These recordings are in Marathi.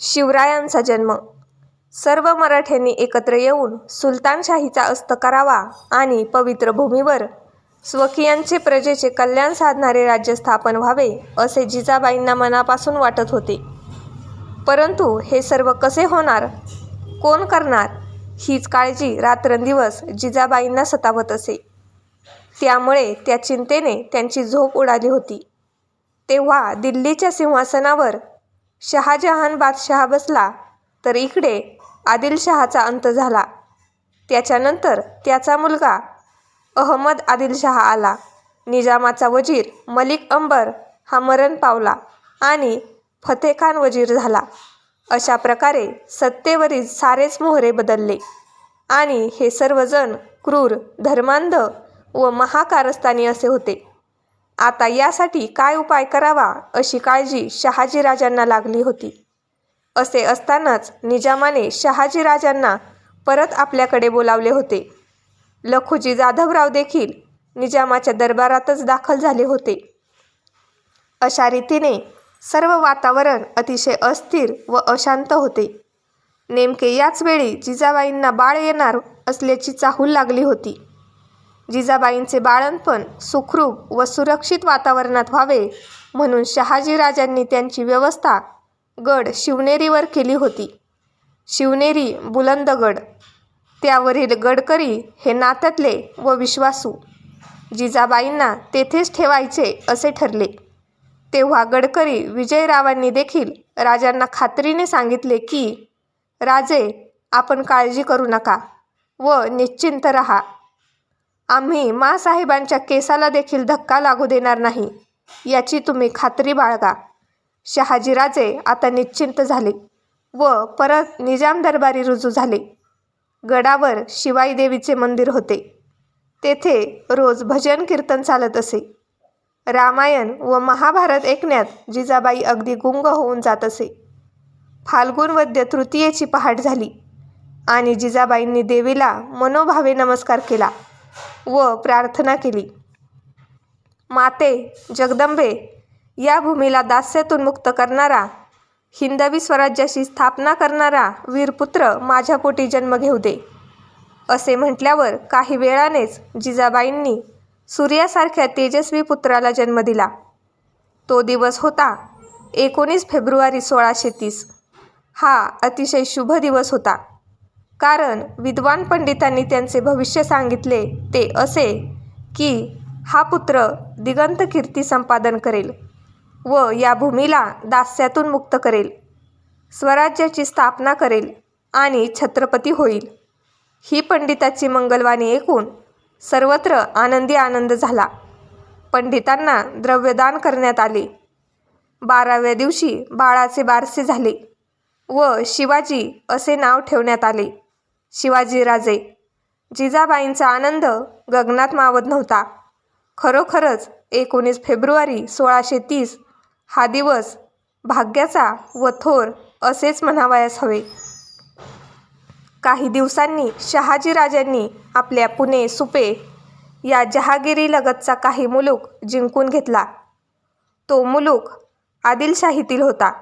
शिवरायांचा जन्म. सर्व मराठ्यांनी एकत्र येऊन सुलतानशाहीचा अस्त करावा आणि पवित्र भूमीवर स्वकीयांचे प्रजेचे कल्याण साधणारे राज्य स्थापन व्हावे असे जिजाबाईंना मनापासून वाटत होते. परंतु हे सर्व कसे होणार? कोण करणार? हीच काळजी रात्रंदिवस जिजाबाईंना सतावत असे. त्यामुळे त्या चिंतेने त्यांची झोप उडाली होती. तेव्हा दिल्लीच्या सिंहासनावर शहाजहान बादशहा बसला तर इकडे आदिलशहाचा अंत झाला. त्याच्यानंतर त्याचा मुलगा अहमद आदिलशहा आला. निजामाचा वजीर मलिक अंबर हा मरण पावला आणि फतेखान वजीर झाला. अशा प्रकारे सत्तेवरील सारेच मोहरे बदलले आणि हे सर्वजण क्रूर धर्मांध व महाकारस्थानी असे होते. आता यासाठी काय उपाय करावा अशी काळजी शहाजीराजांना लागली होती. असे असतानाच निजामाने शहाजीराजांना परत आपल्याकडे बोलावले होते. लखुजी जाधवराव देखील निजामाच्या दरबारातच दाखल झाले होते. अशा रीतीने सर्व वातावरण अतिशय अस्थिर व अशांत होते. नेमके याच वेळी जिजाबाईंना बाळ येणार असल्याची चाहूल लागली होती. जिजाबाईंचे बाळंतपण सुखरूप व सुरक्षित वातावरणात व्हावे म्हणून शहाजीराजांनी त्यांची व्यवस्था गड शिवनेरीवर केली होती. शिवनेरी बुलंदगड त्यावरील गडकरी हे नात्यातले व विश्वासू. जिजाबाईंना तेथेच ठेवायचे असे ठरले. तेव्हा गडकरी विजयरावांनी देखील राजांना खात्रीने सांगितले की राजे आपण काळजी करू नका व निश्चिंत रहा. आम्ही माँसाहेबांच्या केसाला देखील धक्का लागू देणार नाही याची तुम्ही खात्री बाळगा. शहाजीराजे आता निश्चिंत झाले व परत निजाम दरबारी रुजू झाले. गडावर शिवाई देवीचे मंदिर होते. तेथे रोज भजन कीर्तन चालत असे. रामायण व महाभारत ऐकण्यात जिजाबाई अगदी गुंग होऊन जात असे. फाल्गुन वद्य तृतीयेची पहाट झाली आणि जिजाबाईंनी देवीला मनोभावे नमस्कार केला. व प्रार्थना केली. माते जगदंबे या भूमीला दास्यातून मुक्त करणारा हिंदवी स्वराज्याची स्थापना करणारा वीरपुत्र माझ्या पोटी जन्म घेऊ दे. असे म्हटल्यावर काही वेळानेच जिजाबाईंनी सूर्यासारख्या तेजस्वी पुत्राला जन्म दिला. तो दिवस होता एकोणीस फेब्रुवारी सोळाशे तीस. हा अतिशय शुभ दिवस होता. कारण विद्वान पंडितांनी त्यांचे भविष्य सांगितले ते असे की हा पुत्र दिगंत कीर्ती संपादन करेल व या भूमीला दास्यातून मुक्त करेल स्वराज्याची स्थापना करेल आणि छत्रपती होईल. ही पंडिताची मंगलवाणी ऐकून सर्वत्र आनंदी आनंद झाला. पंडितांना द्रव्यदान करण्यात आले. बाराव्या दिवशी बाळाचे बारसे झाले व शिवाजी असे नाव ठेवण्यात आले. शिवाजीराजे जिजाबाईंचा आनंद गगनात मावत नव्हता. खरोखरच एकोणीस फेब्रुवारी सोळाशे तीस हा दिवस भाग्याचा व थोर असेच म्हणावयास हवे. काही दिवसांनी शहाजीराजांनी आपल्या पुणे सुपे या जहागिरीलगतचा काही मुलूक जिंकून घेतला. तो मुलूक आदिलशाहीतील होता.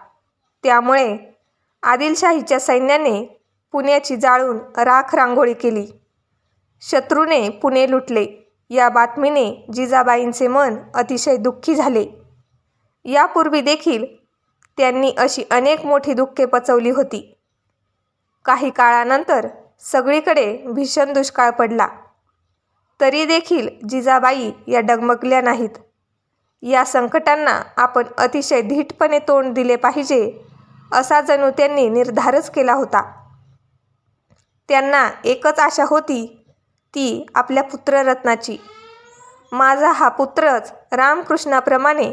त्यामुळे आदिलशाहीच्या सैन्याने पुण्याची जाळून राख रांगोळी केली. शत्रूने पुणे लुटले. या बातमीने जिजाबाईंचे मन अतिशय दुःखी झाले. यापूर्वी देखील त्यांनी अशी अनेक मोठी दुःखे पचवली होती. काही काळानंतर सगळीकडे भीषण दुष्काळ पडला. तरी देखील जिजाबाई या डगमगल्या नाहीत. या संकटांना आपण अतिशय धीटपणे तोंड दिले पाहिजे असा जणू त्यांनी निर्धारच केला होता. त्यांना एकच आशा होती ती आपल्या पुत्ररत्नाची. माझा हा पुत्रच रामकृष्णाप्रमाणे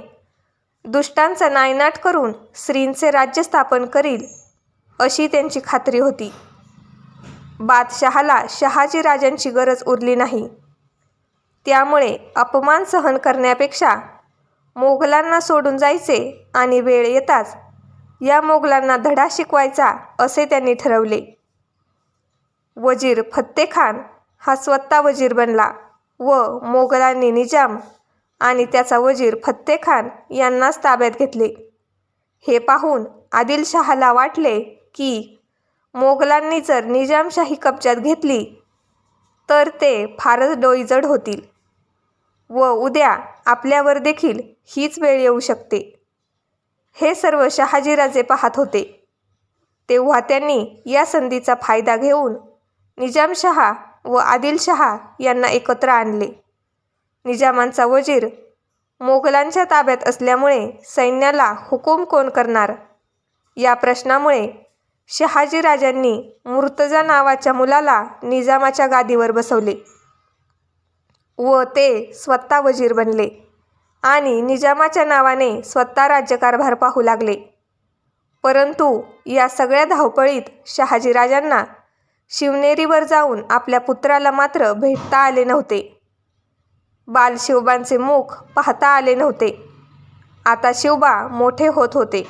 दुष्टांचा नायनाट करून श्रींचे राज्य स्थापन करील अशी त्यांची खात्री होती. बादशहाला शहाजीराजांची गरज उरली नाही. त्यामुळे अपमान सहन करण्यापेक्षा मोगलांना सोडून जायचे आणि वेळ येताच या मोगलांना धडा शिकवायचा असे त्यांनी ठरवले. वजीर फत्तेखान हा स्वतः वजीर बनला व मोगलांनी निजाम आणि त्याचा वजीर फत्तेखान यांनाच ताब्यात घेतले. हे पाहून आदिलशहाला वाटले की मोगलांनी जर निजामशाही कब्जात घेतली तर ते फारच डोईजड होतील व उद्या आपल्यावर देखील हीच वेळ येऊ शकते. हे सर्व शहाजीराजे पाहत होते. तेव्हा त्यांनी या संधीचा फायदा घेऊन निजामशहा व आदिलशहा यांना एकत्र आणले. निजामांचा वजीर मोगलांच्या ताब्यात असल्यामुळे सैन्याला हुकूम कोण करणार? या प्रश्नामुळे शहाजीराजांनी मुर्तजा नावाच्या मुलाला निजामाच्या गादीवर बसवले व ते स्वतः वजीर बनले आणि निजामाच्या नावाने स्वतः राज्यकारभार पाहू लागले. परंतु या सगळ्या धावपळीत शहाजीराजांना शिवनेरीवर जाऊन आपल्या पुत्राला मात्र भेटता आले नव्हते. बालशिवबांचे मुख पाहता आले नव्हते. आता शिवबा मोठे होत होते.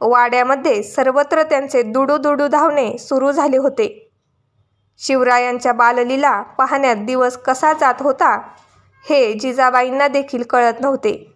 वाड्यामध्ये सर्वत्र त्यांचे दुडू दुडू धावणे सुरू झाले होते. शिवरायांच्या बाललीला पाहण्यात दिवस कसा जात होता हे जिजाबाईंना देखील कळत नव्हते.